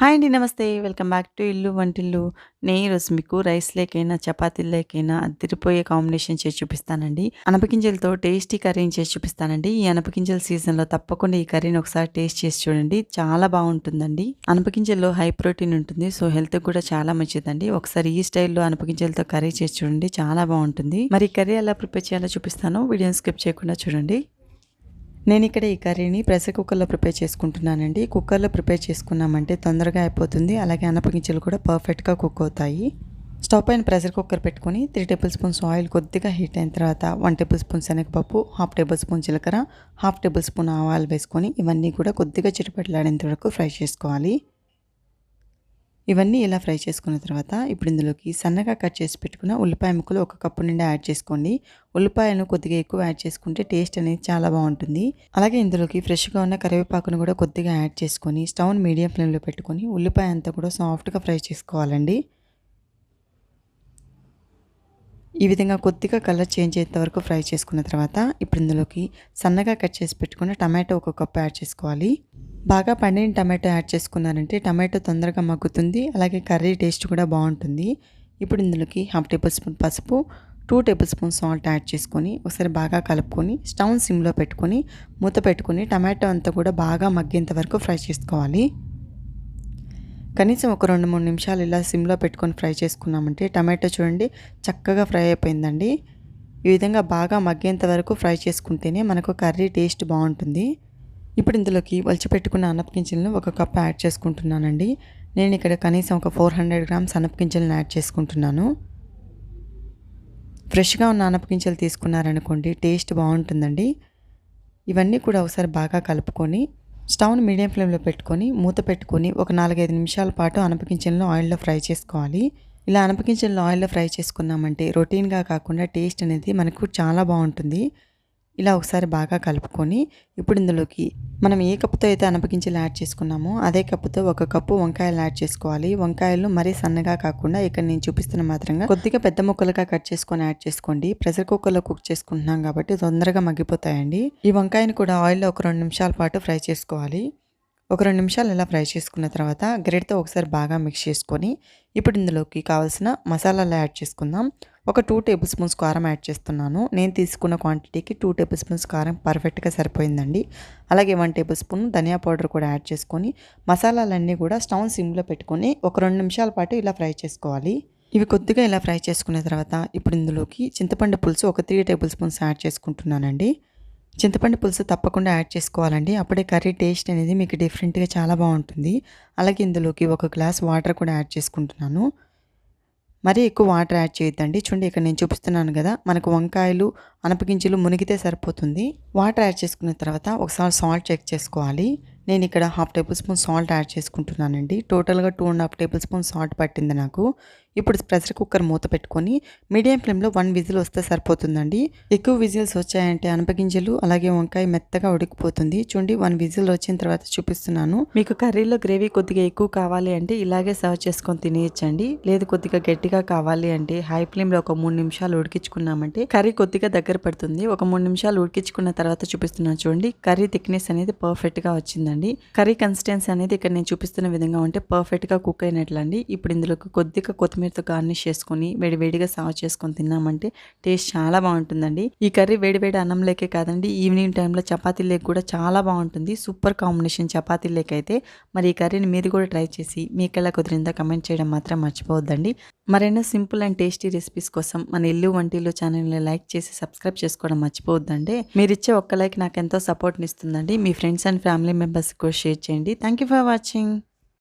Hi అండి నమస్తే. Welcome back to ఇల్లు వంటిల్లు. నేను ఈరోజు మీకు రైస్ లేకైనా చపాతీలు లేకైనా అదిరిపోయే కాంబినేషన్ చేసి చూపిస్తానండి. అనపగింజలతో టేస్టీ కర్రీని చేసి చూపిస్తానండి. ఈ అనపగింజల సీజన్లో తప్పకుండా ఈ కర్రీని ఒకసారి టేస్ట్ చేసి చూడండి. చాలా బాగుంటుందండి. అనపగింజల్లో హై ప్రోటీన్ ఉంటుంది. సో హెల్త్కి కూడా చాలా మంచిదండి. ఒకసారి ఈ స్టైల్లో అనపగింజలతో కర్రీ చేసి చూడండి. చాలా బాగుంటుంది. మరి కర్రీ ఎలా ప్రిపేర్ చేయాలో చూపిస్తాను. వీడియోని స్కిప్ చేయకుండా చూడండి. నేను ఇక్కడ ఈ కర్రీని ప్రెషర్ కుక్కర్లో ప్రిపేర్ చేసుకుంటున్నానండి. కుక్కర్లో ప్రిపేర్ చేసుకున్నామంటే తొందరగా అయిపోతుంది. అలాగే అనపగించలు కూడా పర్ఫెక్ట్గా కుక్ అవుతాయి. స్టవ్ పైన ప్రెషర్ కుక్కర్ పెట్టుకొని త్రీ టేబుల్ స్పూన్స్ ఆయిల్ కొద్దిగా హీట్ అయిన తర్వాత వన్ టేబుల్ స్పూన్ శనగపప్పు హాఫ్ టేబుల్ స్పూన్ జీలకర్ర హాఫ్ టేబుల్ స్పూన్ ఆవాలు వేసుకొని ఇవన్నీ కూడా కొద్దిగా చిటపట్లాడేంత వరకు ఫ్రై చేసుకోవాలి. ఇవన్నీ ఇలా ఫ్రై చేసుకున్న తర్వాత ఇప్పుడు ఇందులోకి సన్నగా కట్ చేసి పెట్టుకున్న ఉల్లిపాయ ముక్కలు ఒక కప్పు నుండి యాడ్ చేసుకోండి. ఉల్లిపాయలను కొద్దిగా ఎక్కువ యాడ్ చేసుకుంటే టేస్ట్ అనేది చాలా బాగుంటుంది. అలాగే ఇందులోకి ఫ్రెష్గా ఉన్న కరివేపాకును కూడా కొద్దిగా యాడ్ చేసుకొని స్టవ్ మీడియం ఫ్లేమ్లో పెట్టుకొని ఉల్లిపాయ అంతా కూడా సాఫ్ట్గా ఫ్రై చేసుకోవాలండి. ఈ విధంగా కొద్దిగా కలర్ చేంజ్ అయ్యేంత వరకు ఫ్రై చేసుకున్న తర్వాత ఇప్పుడు ఇందులోకి సన్నగా కట్ చేసి పెట్టుకున్న టమాటో ఒక కప్పు యాడ్ చేసుకోవాలి. బాగా పండిన టమాటో యాడ్ చేసుకున్నారంటే టమాటో తొందరగా మగ్గుతుంది అలాగే కర్రీ టేస్ట్ కూడా బాగుంటుంది. ఇప్పుడు ఇందులోకి హాఫ్ టేబుల్ స్పూన్ పసుపు two tablespoon salt add చేసుకొని ఒకసారి బాగా కలుపుకొని స్టవ్ సిమ్లో పెట్టుకొని మూత పెట్టుకొని టమాటో అంతా కూడా బాగా మగ్గేంత వరకు ఫ్రై చేసుకోవాలి. కనీసం ఒక రెండు మూడు నిమిషాలు ఇలా సిమ్లో పెట్టుకొని ఫ్రై చేసుకున్నామంటే టమాటో చూడండి చక్కగా ఫ్రై అయిపోయిందండి. ఈ విధంగా బాగా మగ్గేంత వరకు ఫ్రై చేసుకుంటేనే మనకు కర్రీ టేస్ట్ బాగుంటుంది. ఇప్పుడు ఇందులోకి వలిచిపెట్టుకున్న అనపగింజలను ఒక కప్ యాడ్ చేసుకుంటున్నానండి. నేను ఇక్కడ కనీసం ఒక ఫోర్ హండ్రెడ్ గ్రామ్స్ అనపకించలను యాడ్ చేసుకుంటున్నాను. ఫ్రెష్గా ఉన్న అనపకించెలు తీసుకున్నారనుకోండి టేస్ట్ బాగుంటుందండి. ఇవన్నీ కూడా ఒకసారి బాగా కలుపుకొని స్టవ్ని మీడియం ఫ్లేమ్లో పెట్టుకొని మూత పెట్టుకొని ఒక నాలుగైదు నిమిషాల పాటు అనపకించెలను ఆయిల్లో ఫ్రై చేసుకోవాలి. ఇలా అనపగింజలను ఆయిల్లో ఫ్రై చేసుకున్నామంటే రొటీన్గా కాకుండా టేస్ట్ అనేది మనకు చాలా బాగుంటుంది. ఇలా ఒకసారి బాగా కలుపుకొని ఇప్పుడు ఇందులోకి మనం ఏ కప్పుతో అయితే అనపగించలు యాడ్ చేసుకున్నామో అదే కప్పుతో ఒక కప్పు వంకాయలు యాడ్ చేసుకోవాలి. వంకాయలు మరీ సన్నగా కాకుండా ఇక్కడ నేను చూపిస్తున్న మాత్రంగా కొద్దిగా పెద్ద ముక్కలుగా కట్ చేసుకొని యాడ్ చేసుకోండి. ప్రెషర్ కుక్కర్లో కుక్ చేసుకుంటున్నాం కాబట్టి తొందరగా మగ్గిపోతాయండి. ఈ వంకాయని కూడా ఆయిల్లో ఒక రెండు నిమిషాల పాటు ఫ్రై చేసుకోవాలి. ఒక రెండు నిమిషాలు ఇలా ఫ్రై చేసుకున్న తర్వాత గ్రెడ్తో ఒకసారి బాగా మిక్స్ చేసుకొని ఇప్పుడు ఇందులోకి కావాల్సిన మసాలాలు యాడ్ చేసుకుందాం. ఒక టూ టేబుల్ స్పూన్స్ కారం యాడ్ చేస్తున్నాను. నేను తీసుకున్న క్వాంటిటీకి టూ టేబుల్ స్పూన్స్ కారం పర్ఫెక్ట్గా సరిపోయిందండి. అలాగే వన్ టేబుల్ స్పూన్ ధనియా పౌడర్ కూడా యాడ్ చేసుకొని మసాలాలన్నీ కూడా స్టవ్ సిమ్లో పెట్టుకొని ఒక రెండు నిమిషాల పాటు ఇలా ఫ్రై చేసుకోవాలి. ఇవి కొద్దిగా ఇలా ఫ్రై చేసుకున్న తర్వాత ఇప్పుడు ఇందులోకి చింతపండు పులుసు ఒక త్రీ టేబుల్ స్పూన్స్ యాడ్ చేసుకుంటున్నానండి. చింతపండు పులుసు తప్పకుండా యాడ్ చేసుకోవాలండి. అప్పుడే కర్రీ టేస్ట్ అనేది మీకు డిఫరెంట్గా చాలా బాగుంటుంది. అలాగే ఇందులోకి ఒక గ్లాస్ వాటర్ కూడా యాడ్ చేసుకుంటున్నాను. మరీ ఎక్కువ వాటర్ యాడ్ చేయొద్దండి. చూడండి ఇక్కడ నేను చూపిస్తున్నాను కదా మనకు వంకాయలు అనపగింజలు మునిగితే సరిపోతుంది. వాటర్ యాడ్ చేసుకున్న తర్వాత ఒకసారి సాల్ట్ చెక్ చేసుకోవాలి. నేను ఇక్కడ half tablespoon salt add చేసుకుంటున్నానండి. టోటల్గా two and half tablespoon salt పట్టింది నాకు. ఇప్పుడు ప్రెషర్ కుక్కర్ మూత పెట్టుకొని మీడియం ఫ్లేమ్లో వన్ విజిల్ వస్తే సరిపోతుందండి. ఎక్కువ విజిల్స్ వచ్చాయంటే అనపగింజలు అలాగే వంకాయ మెత్తగా ఉడికిపోతుంది. చూడండి వన్ విజిల్ వచ్చిన తర్వాత చూపిస్తున్నాను. మీకు కర్రీలో గ్రేవీ కొద్దిగా ఎక్కువ కావాలి అంటే ఇలాగే సర్వ్ చేసుకొని తినేయచ్చండి. లేదు కొద్దిగా గట్టిగా కావాలి అంటే హై ఫ్లేమ్లో ఒక మూడు నిమిషాలు ఉడికించుకున్నామంటే కర్రీ కొద్దిగా దగ్గర పడుతుంది. ఒక మూడు నిమిషాలు ఉడికించుకున్న తర్వాత చూపిస్తున్నాను చూడండి. కర్రీ థిక్నెస్ అనేది పర్ఫెక్ట్గా వచ్చిందండి. కర్రీ కన్సిస్టెన్సీ అనేది ఇక్కడ నేను చూపిస్తున్న విధంగా ఉంటే పర్ఫెక్ట్గా కుక్ అయినట్లండి. ఇప్పుడు ఇందులోకి కొద్దిగా కొత్తిమీర కొత్తిమీరతో గార్నిష్ చేసుకొని వేడివేడిగా సాగు సర్వ్ చేసుకొని తిన్నామంటే టేస్ట్ చాలా బాగుంటుందండి. ఈ కర్రీ వేడివేడి అన్నం లేకే కాదండి ఈవినింగ్ టైంలో చపాతీ లేక కూడా చాలా బాగుంటుంది. సూపర్ కాంబినేషన్ చపాతీ లేక అయితే. మరి ఈ కర్రీని మీరు కూడా ట్రై చేసి మీకు ఎలా కుదిరిందా కమెంట్ చేయడం మాత్రం మర్చిపోవద్దండి. మరైనా సింపుల్ అండ్ టేస్టీ రెసిపీస్ కోసం మన ఇల్లు వంటిల్లు ఛానల్ని లైక్ చేసి సబ్స్క్రైబ్ చేసుకోవడం మర్చిపోవద్దండి. మీరు ఇచ్చే ఒక్క లైక్ నాకు ఎంతో సపోర్ట్ని ఇస్తుందండి. మీ ఫ్రెండ్స్ అండ్ ఫ్యామిలీ మెంబర్స్ కూడా షేర్ చేయండి. Thank you for watching.